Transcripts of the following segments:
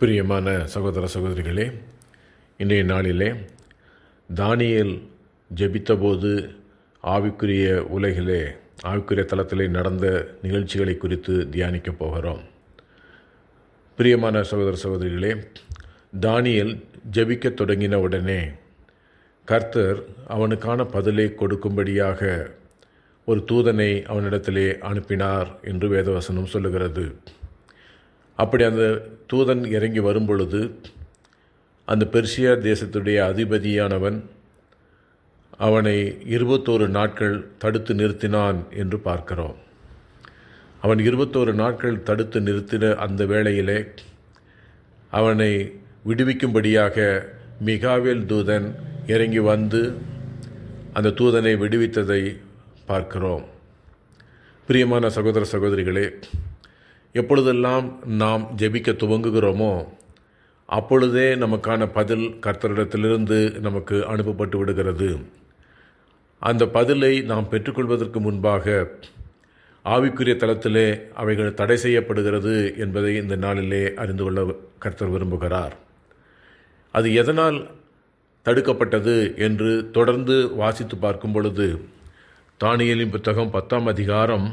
பிரியமான சகோதர சகோதரிகளே இன்றைய நாளிலே தானியல் ஜெபித்தபோது ஆவிக்குரிய உலகிலே ஆவிக்குரிய தளத்திலே நடந்த நிகழ்ச்சிகளை குறித்து தியானிக்கப் போகிறோம். பிரியமான சகோதர சகோதரிகளே தானியல் ஜெபிக்கத் தொடங்கின உடனே கர்த்தர் அவனுக்கான பதிலை கொடுக்கும்படியாக ஒரு தூதனை அவனிடத்திலே அனுப்பினார் என்று வேதவசனம் சொல்லுகிறது. அப்படி அந்த தூதன் இறங்கி வரும் பொழுது அந்த பெர்சியா தேசத்துடைய அதிபதியானவன் அவனை இருபத்தோரு நாட்கள் தடுத்து நிறுத்தினான் என்று பார்க்கிறோம். அவன் இருபத்தோரு நாட்கள் தடுத்து நிறுத்தின அந்த வேளையிலே அவனை விடுவிக்கும்படியாக மிகாவேல் தூதன் இறங்கி வந்து அந்த தூதனை விடுவித்ததை பார்க்கிறோம். பிரியமான சகோதர சகோதரிகளே எப்பொழுதெல்லாம் நாம் ஜெபிக்க துவங்குகிறோமோ அப்பொழுதே நமக்கான பதில் கர்த்தரிடத்திலிருந்து நமக்கு அனுப்பப்பட்டு விடுகிறது. அந்த பதிலை நாம் பெற்றுக்கொள்வதற்கு முன்பாக ஆவிக்குரிய தளத்திலே அவைகள் தடை செய்யப்படுகிறது என்பதை இந்த நாளிலே அறிந்து கொள்ள கர்த்தர் விரும்புகிறார். அது எதனால் தடுக்கப்பட்டது என்று தொடர்ந்து வாசித்து பார்க்கும் பொழுது தானியலின் புத்தகம் பத்தாம் அதிகாரம்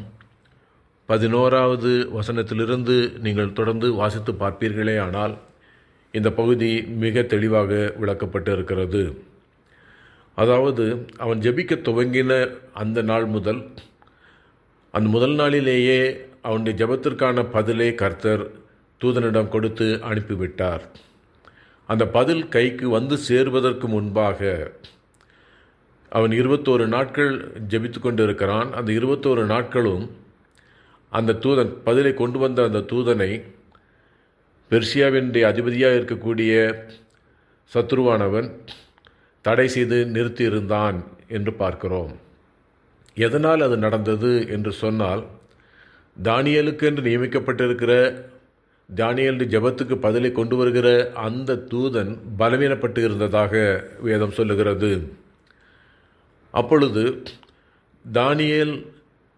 பதினோராவது வசனத்திலிருந்து நீங்கள் தொடர்ந்து வாசித்து பார்ப்பீர்களே ஆனால் இந்த பகுதி மிக தெளிவாக விளக்கப்பட்டு இருக்கிறது அதாவது அவன் ஜபிக்க துவங்கின அந்த நாள் முதல் அந்த முதல் நாளிலேயே அவனுடைய ஜெபத்திற்கான பதிலை கர்த்தர் தூதனிடம் கொடுத்து அனுப்பிவிட்டார். அந்த பதில் கைக்கு வந்து சேர்வதற்கு முன்பாக அவன் இருபத்தோரு நாட்கள் ஜபித்து கொண்டு இருக்கிறான் அந்த இருபத்தோரு நாட்களும் அந்த தூதன் பதிலை கொண்டு வந்த அந்த தூதனை பெர்சியாவினுடைய அதிபதியாக இருக்கக்கூடிய சத்ருவானவன் தடை செய்து நிறுத்தியிருந்தான் என்று பார்க்கிறோம். எதனால் அது நடந்தது என்று சொன்னால் தானியலுக்கு என்று நியமிக்கப்பட்டிருக்கிற தானியல் ஜபத்துக்கு பதிலை கொண்டு வருகிற அந்த தூதன் பலவீனப்பட்டு இருந்ததாக வேதம் சொல்லுகிறது. அப்பொழுது தானியல்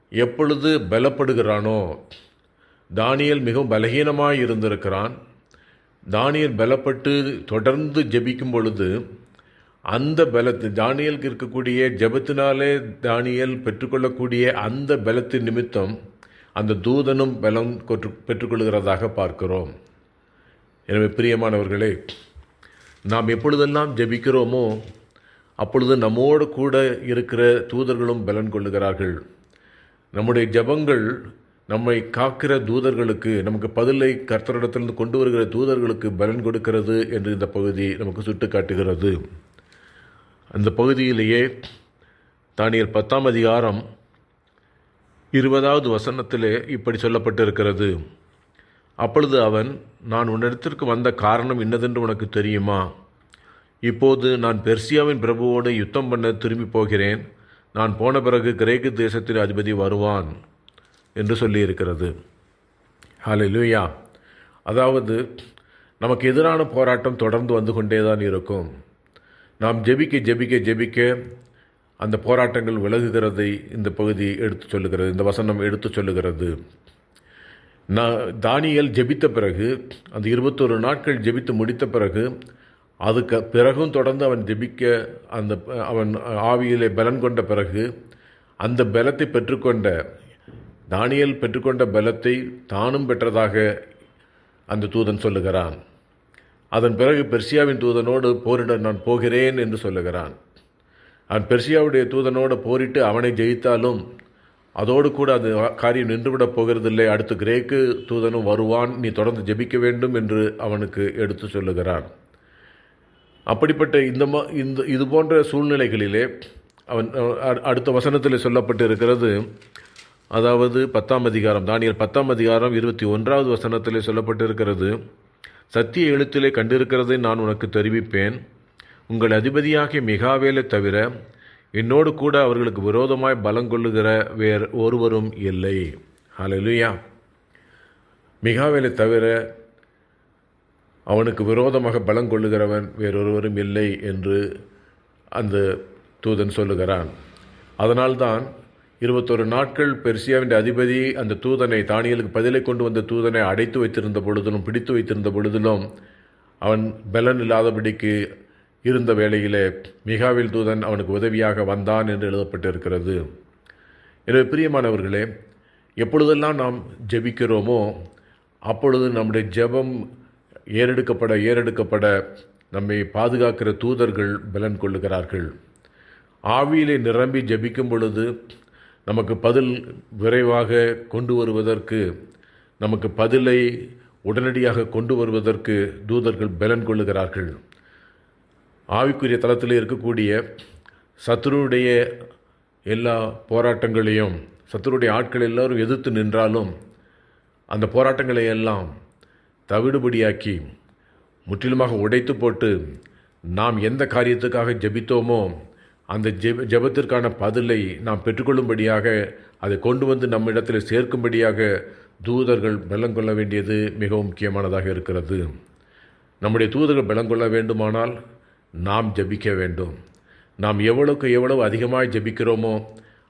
எப்பொழுது பலப்படுகிறானோ? தானியல் மிகவும் பலகீனமாக இருந்திருக்கிறான். தானியல் பலப்பட்டு தொடர்ந்து ஜபிக்கும் பொழுது அந்த பலத்து தானியலுக்கு இருக்கக்கூடிய ஜெபத்தினாலே தானியல் பெற்றுக்கொள்ளக்கூடிய அந்த பலத்தின் நிமித்தம் அந்த தூதனும் பலம் கொற்று பெற்றுக்கொள்கிறதாக பார்க்கிறோம். எனவே பிரியமானவர்களே நாம் எப்பொழுதெல்லாம் ஜெபிக்கிறோமோ அப்பொழுது நம்மோடு கூட இருக்கிற தூதர்களும் பலன் கொள்ளுகிறார்கள். நம்முடைய ஜபங்கள் நம்மை காக்கிற தூதர்களுக்கு நமக்கு பதிலை கர்த்தரிடத்திலிருந்து கொண்டு வருகிற தூதர்களுக்கு பலன் கொடுக்கிறது என்று இந்த பகுதி நமக்கு சுட்டு காட்டுகிறது அந்த பகுதியிலேயே தானியர் பத்தாம் அதிகாரம் இருபதாவது வசனத்திலே இப்படி சொல்லப்பட்டிருக்கிறது. அப்பொழுது அவன் நான் உன்னிடத்திற்கு வந்த காரணம் இன்னதென்று உனக்கு தெரியுமா? இப்போது நான் பெர்சியாவின் பிரபுவோடு யுத்தம் பண்ண திரும்பி போகிறேன். நான் போன பிறகு கிரேக்கு தேசத்தின் அதிபதி வருவான் என்று சொல்லியிருக்கிறது. ஹலே லூயா அதாவது நமக்கு எதிரான போராட்டம் தொடர்ந்து வந்து கொண்டே தான் இருக்கும். நாம் ஜெபிக்க ஜெபிக்க ஜெபிக்க அந்த போராட்டங்கள் விலகுகிறதை இந்த பகுதி எடுத்து சொல்லுகிறது இந்த வசனம் எடுத்து சொல்லுகிறது. நான் தானியல் ஜெபித்த பிறகு அந்த இருபத்தொரு நாட்கள் ஜெபித்து முடித்த பிறகு அதுக்கு பிறகும் தொடர்ந்து அவன் ஜெபிக்க அந்த அவன் ஆவியிலே பலன் கொண்ட பிறகு அந்த பலத்தை பெற்றுக்கொண்ட தானியல் பெற்றுக்கொண்ட பலத்தை தானும் பெற்றதாக அந்த தூதன் சொல்லுகிறான். அதன் பிறகு பெர்சியாவின் தூதனோடு போரிட நான் போகிறேன் என்று சொல்லுகிறான். அவன் பெர்சியாவுடைய தூதனோடு போரிட்டு அவனை ஜெயித்தாலும் அதோடு கூட அது காரியம் நின்றுவிடப் போகிறதில்லை. அடுத்து கிரேக்கு தூதனும் வருவான். நீ தொடர்ந்து ஜெபிக்க வேண்டும் என்று அவனுக்கு எடுத்து சொல்லுகிறான். அப்படிப்பட்ட இந்த மா இந்த இது போன்ற சூழ்நிலைகளிலே அவன் அடுத்த வசனத்தில் சொல்லப்பட்டு இருக்கிறது அதாவது பத்தாம் அதிகாரம் தானியல் பத்தாம் அதிகாரம் இருபத்தி ஒன்றாவது வசனத்தில் சொல்லப்பட்டிருக்கிறது. சத்திய எழுத்திலே கண்டிருக்கிறதை நான் உனக்கு தெரிவிப்பேன். உங்கள் அதிபதியாகிய மிகாவேலை தவிர என்னோடு கூட அவர்களுக்கு விரோதமாய் பலங்கொள்ளுகிற வேறு ஒருவரும் இல்லை. ஹலலுயா மிகாவேலை தவிர அவனுக்கு விரோதமாக பலம் கொள்ளுகிறவன் வேறொருவரும் இல்லை என்று அந்த தூதன் சொல்லுகிறான். அதனால்தான் இருபத்தொரு நாட்கள் பெர்சியாவின் அதிபதி அந்த தூதனை தானியலுக்கு பதிலை கொண்டு வந்த தூதனை அடைத்து வைத்திருந்த பொழுதிலும் பிடித்து வைத்திருந்த பொழுதிலும் அவன் பலன் இல்லாதபடிக்கு இருந்த வேளையிலே மிகாவில் தூதன் அவனுக்கு உதவியாக வந்தான் என்று எழுதப்பட்டிருக்கிறது. எனவே பிரியமானவர்களே எப்பொழுதெல்லாம் நாம் ஜெபிக்கிறோமோ அப்பொழுது நம்முடைய ஜெபம் ஏறெடுக்கப்பட ஏறெடுக்கப்பட நம்மை பாதுகாக்கிற தூதர்கள் பலன் கொள்ளுகிறார்கள். ஆவியிலே நிரம்பி ஜபிக்கும் பொழுது நமக்கு பதில் விரைவாக கொண்டு வருவதற்கு நமக்கு பதிலை உடனடியாக கொண்டு வருவதற்கு தூதர்கள் பலன் கொள்ளுகிறார்கள். ஆவிக்குரிய தளத்தில் இருக்கக்கூடிய சத்துருடைய எல்லா போராட்டங்களையும் சத்துருடைய ஆட்கள் எல்லாரும் எதிர்த்து நின்றாலும் அந்த போராட்டங்களை எல்லாம் தவிடுபடியாக்கி முற்றிலுமாக உடைத்து போட்டு நாம் எந்த காரியத்துக்காக ஜெபித்தோமோ அந்த ஜெப ஜெபத்திற்கான பதிலை நாம் பெற்றுக்கொள்ளும்படியாக அதை கொண்டு வந்து நம்மிடத்தில் சேர்க்கும்படியாக தூதர்கள் பலம் கொள்ள வேண்டியது மிகவும் முக்கியமானதாக இருக்கிறது. நம்முடைய தூதர்கள் பலம் கொள்ள வேண்டுமானால் நாம் ஜெபிக்க வேண்டும். நாம் எவ்வளவுக்கு எவ்வளவு அதிகமாக ஜெபிக்கிறோமோ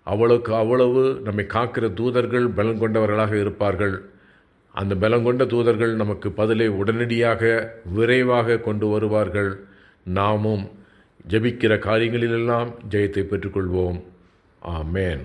அவ்வளவுக்கு அவ்வளவு நம்மை காக்கிற தூதர்கள் பலம் கொண்டவர்களாக இருப்பார்கள். அந்த பலம் கொண்ட தூதர்கள் நமக்கு பதிலை உடனடியாக விரைவாக கொண்டு வருவார்கள். நாமும் ஜெபிக்கிற காரியங்களிலெல்லாம் ஜெயத்தை பெற்றுக்கொள்வோம். ஆமேன்.